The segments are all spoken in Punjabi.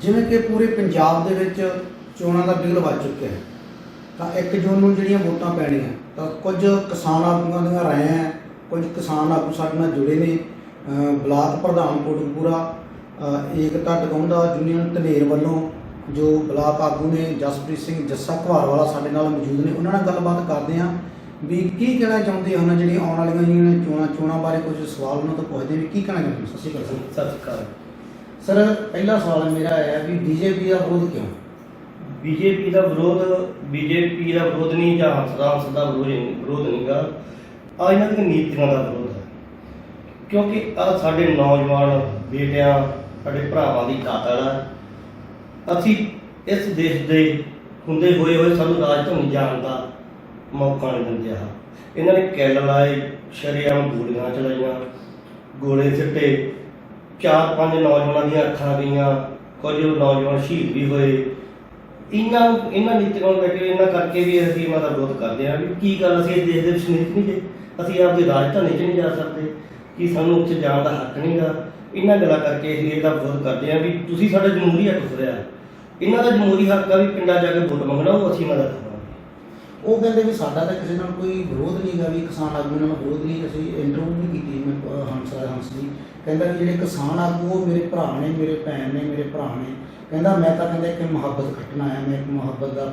ਜਿਵੇਂ ਕਿ ਪੂਰੇ ਪੰਜਾਬ ਦੇ ਵਿੱਚ ਚੋਣਾਂ ਦਾ ਬਿਗਲ ਵੱਜ ਚੁੱਕਿਆ ਹੈ, ਤਾਂ 1 ਜੂਨ ਨੂੰ ਜਿਹੜੀਆਂ ਵੋਟਾਂ ਪੈਣੀਆਂ, ਤਾਂ ਕੁਝ ਕਿਸਾਨ ਆਗੂਆਂ ਦੀਆਂ ਰਾਇਆਂ ਹੈ, ਕੁਝ ਕਿਸਾਨ ਆਗੂ ਸਾਡੇ ਨਾਲ ਜੁੜੇ ਨੇ ਬਲਾਕ ਪ੍ਰਧਾਨ ਕੋਟਕਪੂਰਾ, ਅਹ ਏਕਤਾ ਟਿਕਾਉਂਦਾ ਯੂਨੀਅਨ ਧਨੇਰ ਵੱਲੋਂ ਜੋ ਬਲਾਕ ਆਗੂ ਨੇ ਜਸਪ੍ਰੀਤ ਸਿੰਘ ਜੱਸਾ ਘਵਾਰ ਵਾਲਾ ਸਾਡੇ ਨਾਲ ਮੌਜੂਦ ਨੇ, ਉਹਨਾਂ ਨਾਲ ਗੱਲਬਾਤ ਕਰਦੇ ਹਾਂ। ਵੀ ਕੀ ਕਹਿਣਾ ਚਾਹੁੰਦੇ ਹਨ ਜਿਹੜੀਆਂ ਆਉਣ ਵਾਲੀਆਂ ਜਿਹੜੀਆਂ ਚੋਣਾਂ ਚੋਣਾਂ ਬਾਰੇ ਕੁਝ ਸਵਾਲ ਉਹਨਾਂ ਤੋਂ ਪੁੱਛਦੇ ਵੀ ਕੀ ਕਹਿਣਾ ਚਾਹੁੰਦੇ ਸਤਿ ਸ਼੍ਰੀ ਅਕਾਲ ਸਰ। ਸਤਿ ਸ਼੍ਰੀ ਅਕਾਲ। ਸਰ ਪਹਿਲਾ ਸਵਾਲ ਮੇਰਾ ਹੈ ਵੀ ਬੀਜੇਪੀ ਦਾ ਵਿਰੋਧ ਕਿਉਂ? ਬੀਜੇਪੀ ਦਾ ਵਿਰੋਧ ਬੀਜੇਪੀ ਦਾ ਵਿਰੋਧ ਨਹੀਂ ਜਾਂ ਹੰਸਦਾ ਹੰਸ ਦਾ ਵਿਰੋਧ ਨਹੀਂ ਵਿਰੋਧ ਨਹੀਂਗਾ ਆ ਇਹਨਾਂ ਦੀਆਂ ਨੀਤੀਆਂ ਦਾ ਵਿਰੋਧ ਹੈ। ਕਿਉਂਕਿ ਆ ਸਾਡੇ ਨੌਜਵਾਨ ਬੇਟਿਆਂ ਸਾਡੇ ਭਰਾਵਾਂ ਦੀ ਕਾਤਲ ਹੈ। ਅਸੀਂ ਇਸ ਦੇਸ਼ ਦੇ ਹੁੰਦੇ ਹੋਏ ਹੋਏ ਸਾਨੂੰ ਰਾਜਧਾਨੀ ਜਾਣ ਦਾ ਮੌਕਾ ਨਹੀਂ ਦਿੰਦੇ ਆ। ਇਹਨਾਂ ਨੇ ਕੈਲ ਲਾਏ, ਸ਼ਰੇਆਮ ਗੋਲੀਆਂ ਚਲਾਈਆਂ। ਗੋਲੇ ਸਿੱਟੇ। ਚਾਰ ਪੰਜ ਨੌਜਵਾਨਾਂ ਦੀਆਂ ਅੱਖਾਂ ਗਈਆਂ। ਕੁਝ ਨੌਜਵਾਨ ਸ਼ਹੀਦ ਵੀ ਹੋਏ। ਇਹਨਾਂ ਇਹਨਾਂ ਨੀਤੀਆਂ ਨੂੰ ਲੈ ਕੇ, ਇਹਨਾਂ ਕਰਕੇ ਵੀ ਅਸੀਂ ਇਹਨਾਂ ਦਾ ਵਿਰੋਧ ਕਰਦੇ ਹਾਂ ਵੀ ਕੀ ਗੱਲ ਅਸੀਂ ਇਸ ਦੇਸ਼ ਦੇ ਵਿੱਚ ਨਹੀਂ ਨਹੀਂ ਅਸੀਂ ਆਪਦੀ ਰਾਜਧਾਨੀ 'ਚ ਨਹੀਂ ਜਾ ਸਕਦੇ। ਕਿ ਸਾਨੂੰ ਉੱਥੇ ਜਾਣ ਦਾ ਹੱਕ ਨਹੀਂਗਾ ਇਹਨਾਂ ਗੱਲਾਂ ਕਰਕੇ ਅਸੀਂ ਇਹਦਾ ਵਿਰੋਧ ਕਰਦੇ ਹਾਂ ਵੀ ਤੁਸੀਂ ਸਾਡਾ ਜਮਹੂਰੀ ਹੱਕ ਖੁਰਿਆ ਇਹਨਾਂ ਦਾ ਜਮਹੂਰੀ ਹੱਕ ਆ ਵੀ ਪਿੰਡਾਂ ਜਾ ਕੇ ਵੋਟ ਮੰਗਣਾ, ਉਹ ਅਸੀਂ ਇਹਨਾਂ ਦਾ ਉਹ ਕਹਿੰਦੇ ਵੀ ਸਾਡਾ ਤਾਂ ਕਿਸੇ ਨਾਲ ਕੋਈ ਵਿਰੋਧ ਨਹੀਂ ਵੀ ਕਿਸਾਨ ਆਗੂ ਨਾਲ ਵਿਰੋਧ ਨਹੀਂ, ਅਸੀਂ ਇੰਟਰਵਿਊ ਨਹੀਂ ਕੀਤੀ ਮੈਂ ਅਹ ਹੰਸ ਦੀ ਕਹਿੰਦਾ ਵੀ ਜਿਹੜੇ ਕਿਸਾਨ ਆਗੂ ਉਹ ਮੇਰੇ ਭਰਾ ਨੇ, ਮੇਰੇ ਭੈਣ ਨੇ, ਮੇਰੇ ਭਰਾ ਨੇ। ਕਹਿੰਦਾ ਮੈਂ ਤਾਂ ਕਹਿੰਦਾ ਕਿ ਮੁਹੱਬਤ ਖੱਟਣ ਆਇਆ, ਮੈਂ ਇੱਕ ਮੁਹੱਬਤ ਦਾ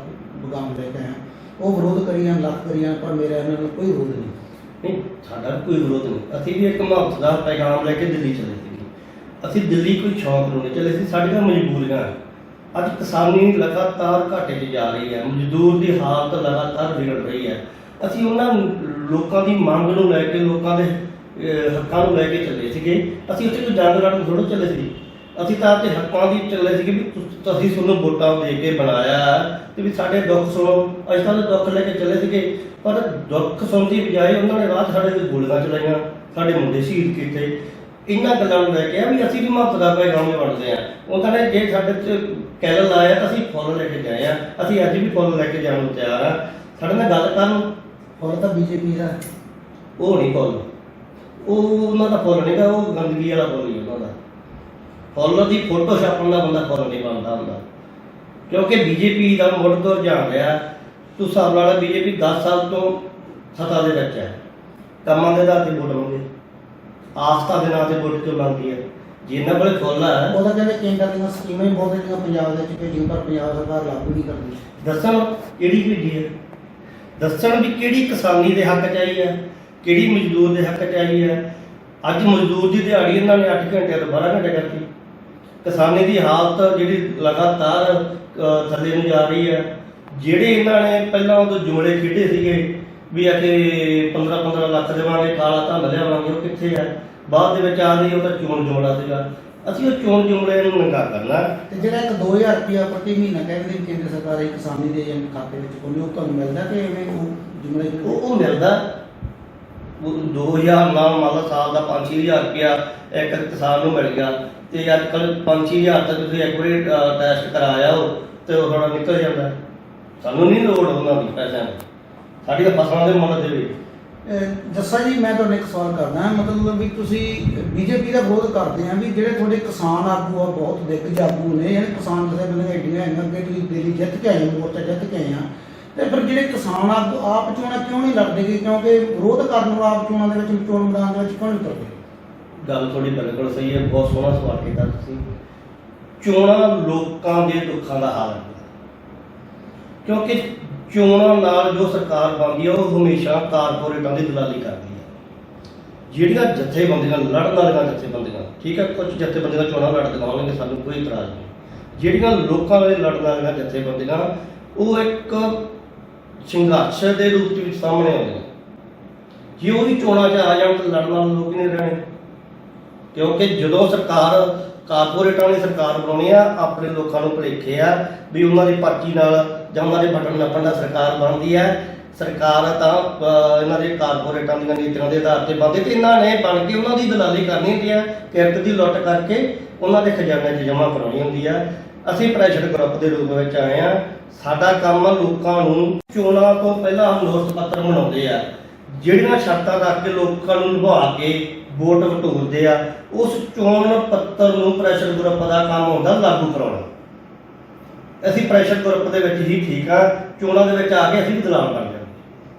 ਪੈਗਾਮ ਲੈ ਕੇ ਆਇਆ। ਉਹ ਵਿਰੋਧ ਕਰੀਆਂ ਲੱਖ ਕਰੀਆਂ, ਪਰ ਮੇਰਾ ਇਹਨਾਂ ਨਾਲ ਕੋਈ ਵਿਰੋਧ ਨਹੀਂ। ਨਹੀਂ, ਸਾਡਾ ਕੋਈ ਵਿਰੋਧ ਨਹੀਂ। ਅਸੀਂ ਵੀ ਇੱਕ ਮਹੱਤਵ ਦਾ ਪੈਗਾਮ ਲੈ ਕੇ ਦਿੱਲੀ ਚਲੇ ਸੀਗੇ ਅਸੀਂ ਦਿੱਲੀ ਕੋਈ ਸ਼ੌਂਕ ਨੂੰ ਨਹੀਂ, ਚਲੇ ਸੀ, ਸਾਡੀਆਂ ਮਜਬੂਰੀਆਂ। ਅੱਜ ਕਿਸਾਨੀ ਲਗਾਤਾਰ ਘਾਟੇ 'ਚ ਜਾ ਰਹੀ ਹੈ, ਮਜ਼ਦੂਰ ਦੀ ਹਾਲਤ ਲਗਾਤਾਰ ਵਿਗੜ ਰਹੀ ਹੈ। ਅਸੀਂ ਉਹਨਾਂ ਲੋਕਾਂ ਦੀ ਮੰਗ ਨੂੰ ਲੈ ਕੇ, ਲੋਕਾਂ ਦੇ ਹੱਕਾਂ ਨੂੰ ਲੈ ਕੇ ਚੱਲੇ ਸੀਗੇ। ਅਸੀਂ ਉੱਥੇ ਕੋਈ ਜੰਗ ਲੜਨ ਥੋੜ੍ਹਾ ਚੱਲੇ ਸੀ ਅਸੀਂ ਤਾਂ ਆਪਣੇ ਹੱਕਾਂ ਦੀ ਚੱਲੇ ਸੀਗੇ ਵੀ ਤੁਸੀਂ ਤੁਹਾਨੂੰ ਵੋਟਾਂ ਦੇ ਕੇ ਬਣਾਇਆ ਤੇ ਵੀ ਸਾਡੇ ਦੁੱਖ ਸੁਣੋ। ਅਸੀਂ ਤਾਂ ਦੁੱਖ ਲੈ ਕੇ ਚੱਲੇ ਸੀਗੇ। ਪਰ ਦੁੱਖ ਸੁਣਨ ਦੀ ਬਜਾਏ ਉਹਨਾਂ ਨੇ ਰਾਤ ਸਾਡੇ ਤੇ ਗੋਲੀਆਂ ਚਲਾਈਆਂ, ਸਾਡੇ ਮੁੰਡੇ ਸ਼ਹੀਦ ਕੀਤੇ। ਇਹਨਾਂ ਗੱਲਾਂ ਨੂੰ ਲੈ ਕੇ ਆ ਵੀ ਅਸੀਂ ਵੀ ਮਹੱਤਤਾ ਦਾ ਪੈਗਾਮ ਵੰਡਦੇ ਆ ਉਹਨਾਂ ਨੇ ਜੇ ਸਾਡੇ ਚ ਕੈਲ ਲਾਇਆ ਤਾਂ ਅਸੀਂ ਫੁੱਲ ਲੈ ਕੇ ਗਏ ਆ। ਅਸੀਂ ਅੱਜ ਵੀ ਫੁੱਲ ਲੈ ਕੇ ਜਾਣ ਨੂੰ ਤਿਆਰ ਆ। ਸਾਡੇ ਨਾਲ ਗੱਲ ਕਰਨ ਹੋਰ ਤਾਂ ਬੀਜੇਪੀ ਦਾ। ਉਹ ਨਹੀਂ ਫੁੱਲ। ਉਹ ਉਹਨਾਂ ਦਾ ਫੁੱਲ ਨਹੀਂਗਾ, ਉਹ ਗੰਦਗੀ ਵਾਲਾ ਫੁੱਲ ਹੀ ਉਹਨਾਂ ਦਾ। ਫੁੱਲ ਦੀ ਫੋਟੋ ਛਾਪਣ ਦਾ ਬੰਦਾ ਫੁੱਲ ਨਹੀਂ ਬਣਦਾ ਹੁੰਦਾ। ਕਿਉਂਕਿ ਬੀਜੇਪੀ ਦਾ ਮੁੱਢ ਤੋਂ ਰੁਝਾਨ ਰਿਹਾ। ਤੂੰ ਹਿਸਾਬ ਲਾ ਬੀਜੇਪੀ 10 ਸਾਲ ਤੋਂ ਸੱਤਾ ਦੇ ਵਿੱਚ ਹੈ ਕੰਮਾਂ ਦੇ ਆਧਾਰ ਤੇ ਵੋਟ ਮੰਗੇ ਆਸਥਾ ਦੇ ਨਾਂ ਤੇ ਵੋਟ ਕਿਉਂ ਮੰਗਦੀ ਹੈ ਜੇ ਇਹਨਾਂ ਕੋਲੇ ਫੁੱਲ ਹੈ ਉਹ ਤਾਂ ਕਹਿੰਦੇ ਕੇਂਦਰ ਦੀਆਂ ਸਕੀਮਾਂ ਹੀ ਬਹੁਤ ਜਿਹੜੀਆਂ ਪੰਜਾਬ ਦੇ ਵਿੱਚ ਭੇਜੀਆਂ ਪਰ ਪੰਜਾਬ ਸਰਕਾਰ ਲਾਗੂ ਨਹੀਂ ਕਰਦੀ। ਦੱਸਣ ਕਿਹੜੀ ਭੇਜੀ ਹੈ ਦੱਸਣ ਵੀ ਕਿਹੜੀ ਕਿਸਾਨੀ ਦੇ ਹੱਕ ਚ ਆਈ ਹੈ ਕਿਹੜੀ ਮਜ਼ਦੂਰ ਦੇ ਹੱਕ ਚ ਆਈ ਹੈ ਅੱਜ ਮਜ਼ਦੂਰ ਦੀ ਦਿਹਾੜੀ ਇਹਨਾਂ ਨੇ 8 ਘੰਟੇ ਤੋਂ 12 ਘੰਟੇ ਕਰਤੀ। ਕਿਸਾਨੀ ਦੀ ਹਾਲਤ ਜਿਹੜੀ ਲਗਾਤਾਰ ਅ, ਥੱਲੇ ਨੂੰ ਜਾ ਰਹੀ ਹੈ ਜਿਹੜੇ ਇਹਨਾਂ ਨੇ ਪਹਿਲਾਂ ਉਦੋਂ ਜੁਮਲੇ ਖੇਡੇ ਸੀਗੇ ਵੀ ਆ ਕਿ 15 15 ਲੱਖ ਦੇਵਾਂਗੇ ਕਾਲਾ ਧਨ ਲਿਆਵਾਂਗੇ ਉਹ ਕਿੱਥੇ ਹੈ ਬਾਅਦ ਦੇ ਵਿੱਚ ਆ ਰਹੀ ਉਹ ਤਾਂ ਚੋਣ ਜੁਮਲਾ ਸੀਗਾ ਅਸੀਂ ਉਹ ਚੋਣ ਜੁਮਲੇ ਨੂੰ ਨੰਗਾ ਕਰਨਾ ਤੇ ਜਿਹੜਾ ਇੱਕ 2000 ਰੁਪਇਆ ਪ੍ਰਤੀ ਮਹੀਨਾ ਕਹਿੰਦੇ ਨੇ ਕੇਂਦਰ ਸਰਕਾਰ ਇਹ ਕਿਸਾਨੀ ਦੇ ਜਾਂ ਖਾਤੇ ਵਿੱਚ ਪਾਉਂਦੀ ਉਹ ਤੁਹਾਨੂੰ ਮਿਲਦਾ ਕਿ ਐਵੇਂ ਉਹ ਜੁਮਲੇ ਉਹ ਉਹ ਮਿਲਦਾ। ਉਹ 2000 ਨਾਲ ਮੰਨ ਲਾ ਸਾਲ ਦਾ 5-6000 ਰੁਪਇਆ ਇੱਕ ਕਿਸਾਨ ਨੂੰ ਮਿਲ ਗਿਆ। ਤੇ ਅੱਜ ਕੱਲ 5-6000 ਤੱਕ ਤੁਸੀਂ ਇੱਕ ਵਾਰੀ ਟੈਸਟ ਕਰਾਇਆ ਹੋ ਤੇ ਉਹ ਥੋੜਾ ਨਿਕਲ ਜਾਂਦਾ। ਸਾਨੂੰ ਨਹੀਂ ਲੋੜ ਉਹਨਾਂ ਦੀ ਪੈਸਿਆਂ ਦੀ। ਸਾਡੀਆਂ ਫਸਲਾਂ ਦੇ ਮੁੱਲ ਦੇ ਵਿੱਚ। ਦੱਸਾ ਜੀ, ਮੈਂ ਤੁਹਾਨੂੰ ਇੱਕ ਸਵਾਲ ਕਰਨਾ ਮਤਲਬ ਵੀ ਤੁਸੀਂ ਬੀਜੇਪੀ ਦਾ ਵਿਰੋਧ ਕਰਦੇ ਆ ਵੀ ਜਿਹੜੇ ਤੁਹਾਡੇ ਕਿਸਾਨ ਆਗੂ ਆ, ਬਹੁਤ ਦਿੱਗਜ ਆਗੂ ਨੇ ਯਾਨੀ ਕਿਸਾਨ ਜਿਹੜੇ ਬੰਦੇ ਐਡੀਆਂ ਹੈਗੀਆਂ ਕਿ ਤੁਸੀਂ ਦਿੱਲੀ ਜਿੱਤ ਕੇ ਆਏ ਮੋਰਚਾ ਜਿੱਤ ਕੇ ਆਏ ਆ, ਤੇ ਫਿਰ ਜਿਹੜੇ ਕਿਸਾਨ ਆਗੂ ਆਪ ਚੋਣਾਂ ਕਿਉਂ ਨਹੀਂ ਲੜਦੇ ਕਿਉਂਕਿ ਵਿਰੋਧ ਕਰਨ ਨੂੰ ਆਪ ਚੋਣਾਂ ਦੇ ਵਿੱਚ, ਚੋਣ ਮੈਦਾਨ ਦੇ ਵਿੱਚ ਕਿਉਂ ਨਹੀਂ ਉਤਰਦੇ ਗੱਲ ਤੁਹਾਡੀ ਬਿਲਕੁਲ ਸਹੀ ਹੈ, ਬਹੁਤ ਸੋਹਣਾ ਸਵਾਲ ਕੀਤਾ ਤੁਸੀਂ। ਚੋਣਾਂ ਲੋਕਾਂ ਦੇ ਦੁੱਖਾਂ ਦਾ ਹੱਲ ਹੈ। ਕਿਉਂਕਿ ਚੋਣਾਂ ਨਾਲ ਜੋ ਸਰਕਾਰ ਬਣਦੀ ਹੈ ਉਹ ਹਮੇਸ਼ਾ ਕਾਰਪੋਰੇਟਾਂ ਦੀ ਦਲਾਲੀ ਕਰਦੀ ਹੈ ਜਿਹੜੀਆਂ ਜਥੇਬੰਦੀਆਂ, ਲੜਨ ਵਾਲੀਆਂ ਜਥੇਬੰਦੀਆਂ, ਠੀਕ ਹੈ ਕੁਝ ਜਥੇਬੰਦੀਆਂ ਚੋਣਾਂ ਲੜ ਦਿਖਾਉਣਗੇ ਸਾਨੂੰ ਕੋਈ ਇਤਰਾਜ਼ ਨਹੀਂ। ਜਿਹੜੀਆਂ ਲੋਕਾਂ ਦੇ ਲੜਨ ਵਾਲੀਆਂ ਜਥੇਬੰਦੀਆਂ, ਉਹ ਇੱਕ ਸੰਘਰਸ਼ ਦੇ ਰੂਪ ਵਿੱਚ ਸਾਹਮਣੇ ਆਉਂਦੀਆਂ। ਜੇ ਉਹ ਵੀ ਚੋਣਾਂ 'ਚ ਆ ਜਾਣ ਤਾਂ ਲੜਨ ਵਾਲੇ ਲੋਕ ਨਹੀਂ ਰਹਿਣੇ। ਕਿਉਂਕਿ ਜਦੋਂ ਸਰਕਾਰ ਕਾਰਪੋਰੇਟਾਂ ਨੇ ਸਰਕਾਰ ਬਣਾਉਣੀ ਆ, ਆਪਣੇ ਲੋਕਾਂ ਨੂੰ ਭੁਲੇਖੇ ਆ ਵੀ ਉਹਨਾਂ ਦੀ ਪਾਰਟੀ ਨਾਲ ਜਾਂ ਉਹਨਾਂ ਦੇ ਬਟਨ ਨੱਪਣ ਨਾਲ ਸਰਕਾਰ ਬਣਦੀ ਹੈ ਸਰਕਾਰ ਤਾਂ ਇਹਨਾਂ ਦੇ ਕਾਰਪੋਰੇਟਾਂ ਦੀਆਂ ਨੀਤੀਆਂ ਦੇ ਆਧਾਰ ਤੇ ਬਣਦੀ ਤੇ ਇਹਨਾਂ ਨੇ ਬਣ ਕੇ ਉਹਨਾਂ ਦੀ ਦਲਾਲੀ ਕਰਨੀ ਹੁੰਦੀ ਹੈ ਕਿਰਤ ਦੀ ਲੁੱਟ ਕਰਕੇ ਉਹਨਾਂ ਦੇ ਖਜ਼ਾਨੇ 'ਚ ਜਮ੍ਹਾਂ ਕਰਾਉਣੀ ਹੁੰਦੀ ਹੈ ਅਸੀਂ ਪ੍ਰੈਸ਼ਰ ਗਰੁੱਪ ਦੇ ਰੂਪ ਵਿੱਚ ਆਏ ਆ। ਸਾਡਾ ਕੰਮ ਲੋਕਾਂ ਨੂੰ, ਚੋਣਾਂ ਤੋਂ ਪਹਿਲਾਂ ਹਮਦੋਸਤ ਪੱਤਰ ਬਣਾਉਂਦੇ ਆ। ਜਿਹੜੀਆਂ ਸ਼ਰਤਾਂ ਰੱਖ ਕੇ ਲੋਕਾਂ ਨੂੰ ਲੁਭਾ ਕੇ ਵੋਟ ਵਟੋਰਦੇ ਆ ਉਸ ਚੋਣ ਪੱਤਰ ਨੂੰ ਪ੍ਰੈਸ਼ਰ ਗਰੁੱਪ ਦਾ ਕੰਮ ਹੁੰਦਾ ਲਾਗੂ ਕਰਾਉਣਾ। ਅਸੀਂ ਪ੍ਰੈਸ਼ਰ ਗਰੁੱਪ ਦੇ ਵਿੱਚ ਹੀ ਠੀਕ ਆ ਚੋਣਾਂ ਦੇ ਵਿੱਚ ਆ ਕੇ ਅਸੀਂ ਬਦਲਾਅ ਕਰ ਜਾਂਦੇ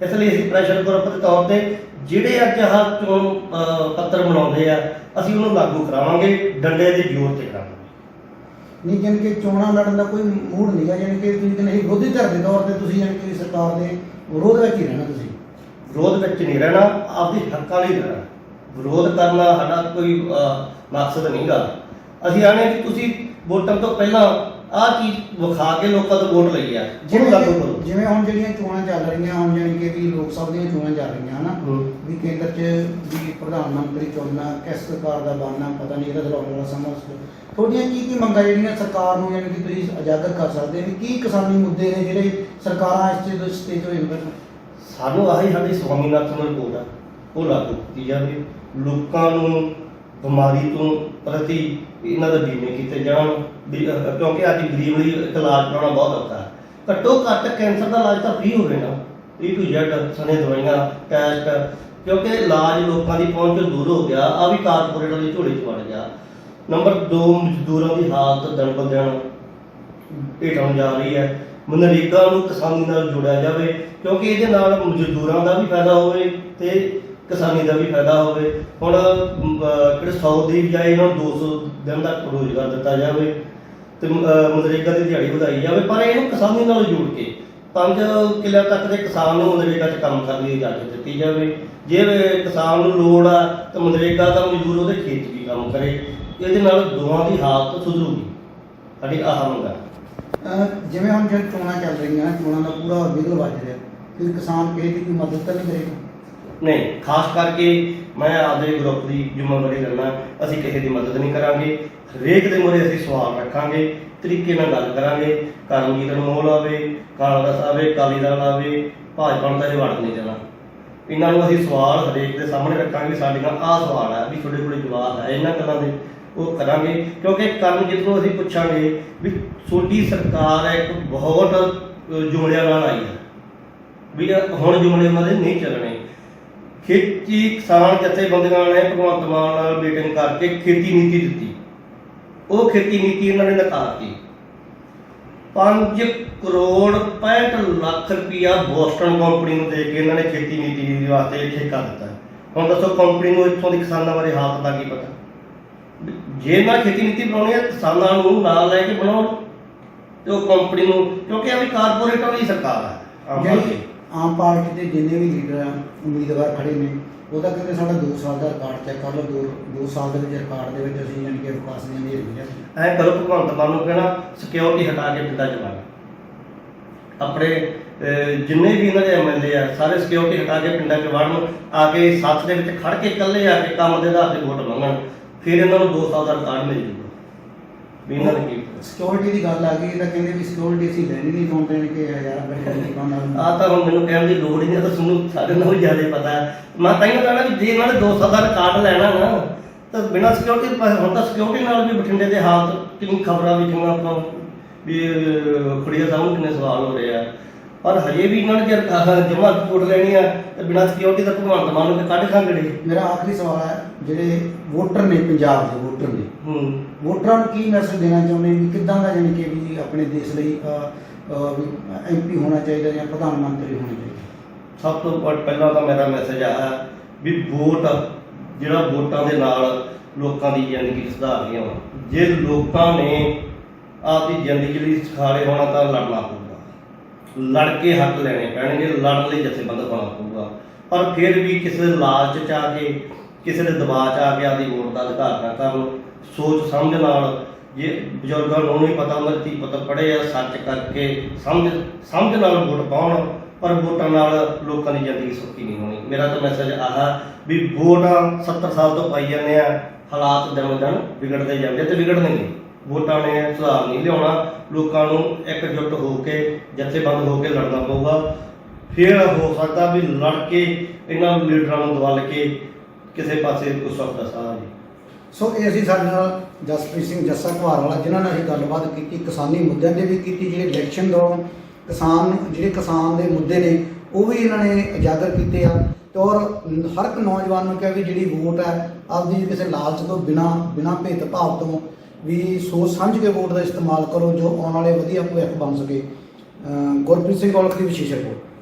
ਇਸ ਲਈ ਅਸੀਂ ਪ੍ਰੈਸ਼ਰ ਗਰੁੱਪ ਦੇ ਤੌਰ ਤੇ ਜਿਹੜੇ ਅੱਜ ਆਹ ਚੋਣ ਪੱਤਰ ਬਣਾਉਂਦੇ ਆ ਅਸੀਂ ਉਹਨੂੰ ਲਾਗੂ ਕਰਾਵਾਂਗੇ ਡੰਡੇ ਦੇ ਜ਼ੋਰ ਤੇ ਕਰਾਵਾਂਗੇ। ਨਹੀਂ ਜਾਣੀ ਕਿ ਚੋਣਾਂ ਲੜਨ ਦਾ ਕੋਈ ਮੂਡ ਨਹੀਂ ਹੈ ਜਾਣੀ ਕਿ ਤੁਸੀਂ ਕਹਿੰਦੇ ਵਿਰੋਧੀ ਧਿਰ ਦੇ ਤੌਰ ਤੇ ਤੁਸੀਂ ਜਾਣੀ ਕਿ ਸਰਕਾਰ ਦੇ ਵਿਰੋਧ ਵਿੱਚ ਹੀ ਰਹਿਣਾ ਤੁਸੀਂ। ਵਿਰੋਧ ਵਿੱਚ ਨਹੀਂ ਰਹਿਣਾ ਆਪਦੀ ਹੱਕਾਂ ਲਈ ਰਹਿਣਾ। ਵਿਰੋਧ ਕਰਨਾ ਸਾਡਾ ਕੋਈ ਮਕਸਦ ਨਹੀਂਗਾ ਅਸੀਂ ਆਣੇ ਕਿ ਤੁਸੀਂ ਵੋਟਾਂ ਤੋਂ ਪਹਿਲਾਂ ਆਹ ਚੀਜ਼ ਵਿਖਾ ਕੇ ਲੋਕਾਂ ਤੋਂ ਵੋਟ ਲਈ ਆ। ਜਿਹਨੂੰ ਜਿਵੇਂ ਲਾਗੂ ਕਰੋ। ਜਿਵੇਂ ਹੁਣ ਜਿਹੜੀਆਂ ਚੋਣਾਂ ਚੱਲ ਰਹੀਆਂ ਹੁਣ ਜਾਣੀ ਕਿ ਵੀ ਲੋਕ ਸਭਾ ਦੀਆਂ ਚੋਣਾਂ ਚੱਲ ਰਹੀਆਂ ਹਨਾ। ਵੀ ਕੇਂਦਰ 'ਚ ਵੀ ਪ੍ਰਧਾਨ ਮੰਤਰੀ ਚੁਣਨਾ ਕਿਸ ਸਰਕਾਰ ਦਾ ਬਣਨਾ ਪਤਾ ਨਹੀਂ ਇਹਦਾ ਦਲਾਉਣ ਵਾਲਾ ਸਮਾਂ ਸੀ। ਤੁਹਾਡੀਆਂ ਕੀ ਕੀ ਮੰਗਾਂ ਜਿਹੜੀਆਂ ਸਰਕਾਰ ਨੂੰ ਯਾਨੀ ਕਿ ਤੁਸੀਂ ਉਜਾਗਰ ਕਰ ਸਕਦੇ ਹੋ ਵੀ ਕੀ ਕਿਸਾਨੀ ਮੁੱਦੇ ਨੇ ਜਿਹੜੇ ਸਰਕਾਰਾਂ ਇਸ ਦੇ ਸਟੇਜ ਹੋਏ ਨੇ? ਸਾਨੂੰ ਆਹੀ ਸਾਡੀ ਸਵਾਮੀਨਾਥਨ ਰਿਪੋਰਟ ਆ। ਉਹ ਲਾਗੂ ਕੀਤੀ ਜਾਵੇ। ਲੋਕਾਂ ਨੂੰ ਬਿਮਾਰੀ ਤੋਂ ਪ੍ਰਤੀ ਇਹਨਾਂ ਦਾ ਬੀਮੇ ਕੀਤੇ ਜਾਣ। ਕਿਉਂਕਿ ਅੱਜ ਗਰੀਬ ਲਈ ਇਲਾਜ ਕਰਾਉਣਾ ਬਹੁਤ ਔਖਾ ਹੈ। ਘੱਟੋ ਘੱਟ ਕੈਂਸਰ ਦਾ ਇਲਾਜ ਤਾਂ ਫ੍ਰੀ ਹੋਵੇ ਨਾ ਇਹ ਟੂ ਜ਼ੈਡ ਸਣੇ ਦਵਾਈਆਂ ਟੈਸਟ ਕਿਉਂਕਿ ਇਲਾਜ ਲੋਕਾਂ ਦੀ ਪਹੁੰਚ ਤੋਂ ਦੂਰ ਹੋ ਗਿਆ। ਆ ਵੀ ਕਾਰਪੋਰੇਟਾਂ ਦੀ ਝੋਲੀ 'ਚ ਵੜ ਗਿਆ। ਨੰਬਰ 2 ਮਜ਼ਦੂਰਾਂ ਦੀ ਹਾਲਤ ਦਿਨ ਬ ਦਿਨ ਹੇਠਾਂ ਜਾ ਰਹੀ ਹੈ। ਮਨਰੇਗਾ ਨੂੰ ਕਿਸਾਨੀ ਨਾਲ ਜੋੜਿਆ ਜਾਵੇ, ਕਿਉਂਕਿ ਇਹਦੇ ਨਾਲ ਮਜ਼ਦੂਰਾਂ ਦਾ ਵੀ ਫਾਇਦਾ ਹੋਵੇ ਤੇ ਕਿਸਾਨੀ ਦਾ ਵੀ ਫਾਇਦਾ ਹੋਵੇ। ਹੁਣ ਅਮ, 100 ਦੀ ਬਜਾਏ ਇਹਨਾਂ ਨੂੰ 200 ਦਿਨ ਦਾ ਰੋਜ਼ਗਾਰ ਦਿੱਤਾ ਜਾਵੇ ਤੇ ਮਨਰੇਗਾ ਦੀ ਦਿਹਾੜੀ ਵਧਾਈ ਜਾਵੇ ਪਰ ਇਹਨੂੰ ਕਿਸਾਨੀ ਨਾਲ ਜੋੜ ਕੇ ਪੰਜ ਕਿੱਲਿਆਂ ਤੱਕ ਦੇ ਕਿਸਾਨ ਨੂੰ ਮਨਰੇਗਾ 'ਚ ਕੰਮ ਕਰਨ ਦੀ ਇਜਾਜ਼ਤ ਦਿੱਤੀ ਜਾਵੇ। ਜੇ ਕਿਸਾਨ ਨੂੰ ਲੋੜ ਆ ਤਾਂ ਮਨਰੇਗਾ ਦਾ ਮਜ਼ਦੂਰ ਉਹਦੇ ਖੇਤ 'ਚ ਵੀ ਕੰਮ ਕਰੇ। ਇਹਦੇ ਨਾਲ ਦੋਵਾਂ ਦੀ ਹਾਲਤ ਸੁਧਰੂਗੀ। ਸਾਡੀ ਆਹ ਮੰਗ ਹੈ ਜਿਵੇਂ ਹੁਣ ਜਿਹੜੀ ਚੋਣਾਂ ਚੱਲ ਰਹੀਆਂ ਚੋਣਾਂ ਦਾ ਪੂਰਾ ਵਿਗਲ ਵੱਜ ਰਿਹਾ। ਫਿਰ ਕਿਸਾਨ ਕਿਸੇ ਦੀ ਮਦਦ ਤਾਂ ਨਹੀਂ ਕਰੇਗਾ। ਨਹੀਂ, ਖਾਸ ਕਰਕੇ ਮੈਂ ਆਪਦੇ ਗਰੁੱਪ ਦੀ ਜ਼ਿੰਮੇਵਾਰੀ ਲੈਣਾ ਅਸੀਂ ਕਿਸੇ ਦੀ ਮਦਦ ਨਹੀਂ ਕਰਾਂਗੇ। ਹਰੇਕ ਦੇ ਮੂਹਰੇ ਅਸੀਂ ਸਵਾਲ ਰੱਖਾਂਗੇ, ਤਰੀਕੇ ਨਾਲ ਗੱਲ ਕਰਾਂਗੇ। ਕਰਮਜੀਤ ਅਨਮੋਲ ਆਵੇ ਕਾਂਗਰਸ ਆਵੇ ਅਕਾਲੀ ਦਲ ਆਵੇ ਭਾਜਪਾ ਨੂੰ ਤਾਂ ਇਹ ਵੜ ਨਹੀਂ ਦੇਣਾ। ਇਹਨਾਂ ਨੂੰ ਅਸੀਂ ਸਵਾਲ ਹਰੇਕ ਦੇ ਸਾਹਮਣੇ ਰੱਖਾਂਗੇ, ਸਾਡੇ ਨਾਲ ਆਹ ਸਵਾਲ ਹੈ ਵੀ ਤੁਹਾਡੇ ਕੋਲ ਜਵਾਬ ਹੈ ਇਹਨਾਂ ਗੱਲਾਂ ਦੇ, ਉਹ ਕਰਾਂਗੇ। ਕਿਉਂਕਿ ਕਰਮਜੀਤ ਨੂੰ ਅਸੀਂ ਪੁੱਛਾਂਗੇ ਵੀ ਤੁਹਾਡੀ ਸਰਕਾਰ ਇੱਕ ਬਹੁਤ ਜੁਮਲਿਆਂ ਨਾਲ ਆਈ ਹੈ। ਵੀ ਹੁਣ ਜੁਮਲੇ ਉਹਨਾਂ ਦੇ ਨਹੀਂ ਚੱਲਣੇ। ਖੇਤੀ ਕਿਸਾਨ ਜਥੇਬੰਦੀਆਂ ਨੇ ਭਗਵੰਤ ਮਾਨ ਨਾਲ ਮੀਟਿੰਗ ਕਰਕੇ ਖੇਤੀ ਨੀਤੀ ਦਿੱਤੀ। ਉਹ ਖੇਤੀ ਨੀਤੀ ਇਹਨਾਂ ਨੇ ਨਕਾਰਤੀ 5 ਕਰੋੜ 65 ਲੱਖ ਰੁਪਇਆ ਬੋਸਟਨ ਕੰਪਨੀ ਨੂੰ ਦੇ ਕੇ ਇਹਨਾਂ ਨੇ ਖੇਤੀ ਨੀਤੀ ਦੇ ਵਾਸਤੇ ਠੇਕਾ ਦਿੱਤਾ। ਹੁਣ ਦੱਸੋ ਕੰਪਨੀ ਨੂੰ ਇੱਥੋਂ ਦੀ ਕਿਸਾਨਾਂ ਬਾਰੇ ਹਾਲਤ ਦਾ ਕੀ ਪਤਾ? ਜੇ ਨਾ ਖੇਤੀ ਨੀਤੀ ਬਣਾਉਣੀ ਹੈ, ਕਿਸਾਨਾਂ ਨੂੰ ਨਾਲ ਲੈ ਕੇ ਬਣਾਉਣ ਤੇ ਉਹ ਕੰਪਨੀ ਨੂੰ, ਕਿਉਂਕਿ ਇਹ ਵੀ ਕਾਰਪੋਰੇਟਾਂ ਦੀ ਸਰਕਾਰ ਹੈ। ਆਮ ਜਿਹੜੀ ਆਮ ਪਾਰਟੀ ਦੇ ਜਿੰਨੇ ਵੀ ਲੀਡਰ ਉਮੀਦਵਾਰ ਖੜੇ ਨੇ ਉਹਦਾ ਕਹਿੰਦੇ ਸਾਡਾ 2 ਸਾਲ ਦਾ ਰਿਕਾਰਡ ਚੈੱਕ ਕਰ ਲਓ 2 ਸਾਲ ਦੇ ਵਿੱਚ ਰਿਕਾਰਡ ਦੇ ਵਿੱਚ ਅਸੀਂ ਯਾਨੀ ਕਿ ਵਿਕਾਸ ਦੀਆਂ ਨਹੀਂ ਹੋਈਆਂ ਐ ਕਰੋ, ਭਗਵੰਤ ਮਾਨ ਨੂੰ ਕਹਿਣਾ ਸਿਕਿਉਰਿਟੀ ਹਟਾ ਕੇ ਪਿੰਡਾਂ ਚ ਵੜ ਆਪਣੇ ਜਿੰਨੇ ਵੀ ਇਹਨਾਂ ਦੇ ਐਮਐਲਏ ਆ, ਸਾਰੇ ਸਿਕਿਉਰਿਟੀ ਹਟਾ ਕੇ ਪਿੰਡਾਂ ਚ ਵੜਨ, ਆ ਕੇ ਸੱਥ ਦੇ ਵਿੱਚ ਖੜ ਕੇ ਇਕੱਲੇ ਆ ਕੇ ਕੰਮ ਦੇ ਆਧਾਰ ਤੇ ਵੋਟ ਮੰਗਣ, ਫਿਰ ਇਹਨਾਂ ਨੂੰ 2 ਸਾਲ ਦਾ ਰਿਕਾਰਡ ਮਿਲ ਜੂਗਾ। ਵੀ ਇਹਨਾਂ ਨੇ ਕੀ ਸਿਕਿਉਰਿਟੀ ਦੀ ਗੱਲ ਆ ਗਈ ਤਾਂ ਕਹਿੰਦੇ ਵੀ ਸਿਕਿਉਰਿਟੀ ਅਸੀਂ ਲੈਣੀ ਨਹੀਂ ਚਾਹੁੰਦੇ ਨੇ ਕਿ ਹਜ਼ਾਰਾਂ ਨਹੀਂ ਪਾਉਣਾ ਆ ਤਾਂ ਹੁਣ ਮੈਨੂੰ ਕਹਿਣ ਦੀ ਲੋੜ ਹੀ ਨਹੀਂ ਆ ਤਾਂ ਤੁਹਾਨੂੰ ਸਾਡੇ ਨਾਲੋਂ ਜ਼ਿਆਦਾ ਪਤਾ ਹੈ। ਮੈਂ ਤਾਂ ਹੀ ਕਹਿਣਾ ਵੀ ਜੇ ਇਹਨਾਂ ਨੇ 2 ਸਾਲ ਦਾ ਰਿਕਾਰਡ ਲੈਣਾ ਨਾ ਤਾਂ ਬਿਨਾਂ ਸਿਕਿਉਰਿਟੀ ਹੁਣ ਤਾਂ ਸਿਕਿਉਰਿਟੀ ਨਾਲ ਵੀ ਬਠਿੰਡੇ ਦੇ ਹਾਲਤ ਕਿੰਨੀ ਖਬਰਾਂ ਵੀ ਕਿੰਨਾ ਆਪਾਂ ਵੀ ਖੜੀਆ ਸਾਹਿਬ ਕਿੰਨੇ ਸਵਾਲ ਹੋ ਰਹੇ ਆ। ਪਰ ਹਜੇ ਵੀ ਇਹਨਾਂ ਨੇ ਜੇ ਜਮਾ ਰਿਪੋਰਟ ਲੈਣੀ ਆ ਤੇ ਬਿਨਾਂ ਸਿਕਿਉਰਿਟੀ ਦਾ ਭਗਵੰਤ ਮਾਨ ਨੂੰ ਤੇ ਕੱਢ ਖਾਂਗੜੇ ਮੇਰਾ ਆਖਰੀ ਸਵਾਲ ਹੈ ਜਿਹੜੇ ਵੋਟਰ ਨੇ ਪੰਜਾਬ ਦੇ ਵੋਟਰ ਨੇ ਹੂੰ। ਵੋਟਰਾਂ ਨੂੰ ਕੀ ਮੈਸੇਜ ਦੇਣਾ ਚਾਹੁੰਦੇ ਵੀ ਕਿੱਦਾਂ ਦਾ ਜਾਣੀ ਕਿ ਵੀ ਆਪਣੇ ਦੇਸ਼ ਲਈ ਐਮਪੀ ਹੋਣਾ ਚਾਹੀਦਾ ਜਾਂ ਪ੍ਰਧਾਨ ਮੰਤਰੀ ਹੋਣਾ ਚਾਹੀਦਾ? ਸਭ ਤੋਂ ਪਹਿਲਾਂ ਤਾਂ ਮੇਰਾ ਮੈਸੇਜ ਆ ਵੀ ਵੋਟ ਜਿਹੜਾ ਵੋਟਾਂ ਦੇ ਨਾਲ ਲੋਕਾਂ ਦੀ ਜ਼ਿੰਦਗੀ ਸੁਧਾਰ ਰਹੀਆਂ ਵਾ। ਜੇ ਲੋਕਾਂ ਨੇ ਆਪਦੀ ਜ਼ਿੰਦਗੀ ਲਈ ਸਿਖਾਲੇ ਹੋਣਾ ਤਾਂ ਲੜਨਾ ਪਊਗਾ। ਲੜ ਕੇ ਹੱਕ ਲੈਣੇ ਪੈਣਗੇ ਲੜਨ ਲਈ ਜਥੇਬੰਦ ਹੋਣਾ ਪਊਗਾ। ਪਰ ਫਿਰ ਵੀ ਕਿਸੇ ਲਾਲਚ ਚ ਆ ਕੇ ਕਿਸੇ ਦੇ ਦਬਾਅ ਚ ਆ ਕੇ ਆਪਦੀ ਵੋਟ ਦਾ ਅਧਿਕਾਰ ਨਾ ਕਰਨ ਸੋਚ ਸਮਝ ਨਾਲ ਜੇ ਬਜ਼ੁਰਗਾਂ ਨੂੰ ਨਹੀਂ ਪਤਾ ਉਹਨਾਂ ਦੀ ਪਤਾ ਪੜੇ ਆ, ਸੱਚ ਕਰਕੇ ਸਮਝ ਸਮਝ ਨਾਲ ਵੋਟ ਪਾਉਣ, ਪਰ ਵੋਟਾਂ ਨਾਲ ਲੋਕਾਂ ਦੀ ਜ਼ਿੰਦਗੀ ਸੁੱਖੀ ਨਹੀਂ ਹੋਣੀ। ਮੇਰਾ ਤਾਂ ਮੈਸੇਜ ਆਹ ਵੀ ਵੋਟਾਂ 70 ਸਾਲ ਤੋਂ ਪਾਈ ਜਾਂਦੇ ਆ, ਹਾਲਾਤ ਦਿਨੋਂ ਦਿਨ ਵਿਗੜਦੇ ਜਾਂਦੇ ਤੇ ਵਿਗੜਨਗੇ। ਵੋਟਾਂ ਨੇ ਸੁਧਾਰ ਨਹੀਂ ਲਿਆਉਣਾ, ਲੋਕਾਂ ਨੂੰ ਇਕਜੁੱਟ ਹੋ ਕੇ, ਜਥੇਬੰਦ ਹੋ ਕੇ ਲੜਨਾ ਪਊਗਾ। ਫਿਰ ਹੋ ਸਕਦਾ ਵੀ ਲੜ ਕੇ ਇਹਨਾਂ ਲੀਡਰਾਂ ਨੂੰ ਦਵਲ ਕੇ ਕਿਸੇ ਪਾਸੇ ਕੋਈ ਸੁੱਖ ਦਾ ਸਾਹ ਆ ਸੋ ਇਹ ਅਸੀਂ ਸਾਡੇ ਨਾਲ ਜਸਪ੍ਰੀਤ ਸਿੰਘ ਜੱਸਾ ਕੁਹਾਰ ਵਾਲਾ, ਜਿਨ੍ਹਾਂ ਨਾਲ ਅਸੀਂ ਗੱਲਬਾਤ ਕੀਤੀ, ਕਿਸਾਨੀ ਮੁੱਦਿਆਂ ਤੇ ਵੀ ਕੀਤੀ, ਜਿਹੜੇ ਇਲੈਕਸ਼ਨ ਦੌਰਾਨ ਕਿਸਾਨ, ਜਿਹੜੇ ਕਿਸਾਨ ਦੇ ਮੁੱਦੇ ਨੇ, ਉਹ ਵੀ ਇਹਨਾਂ ਨੇ ਉਜਾਗਰ ਕੀਤੇ ਆ। ਤੇ ਔਰ ਹਰ ਇੱਕ ਨੌਜਵਾਨ ਨੂੰ ਕਿਹਾ ਵੀ ਜਿਹੜੀ ਵੋਟ ਹੈ, ਆਪਦੀ ਕਿਸੇ ਲਾਲਚ ਤੋਂ ਬਿਨਾ ਬਿਨਾ ਭੇਦਭਾਵ ਤੋਂ ਵੀ ਸੋਚ ਸਮਝ ਕੇ ਵੋਟ ਦਾ ਇਸਤੇਮਾਲ ਕਰੋ, ਜੋ ਆਉਣ ਵਾਲੇ ਵਧੀਆ ਭਵਿੱਖ ਬਣ ਸਕੇ। ਗੁਰਪ੍ਰੀਤ ਸਿੰਘ ਔਲਖ ਦੀ ਵਿਸ਼ੇਸ਼ ਰਿਪੋਰਟ।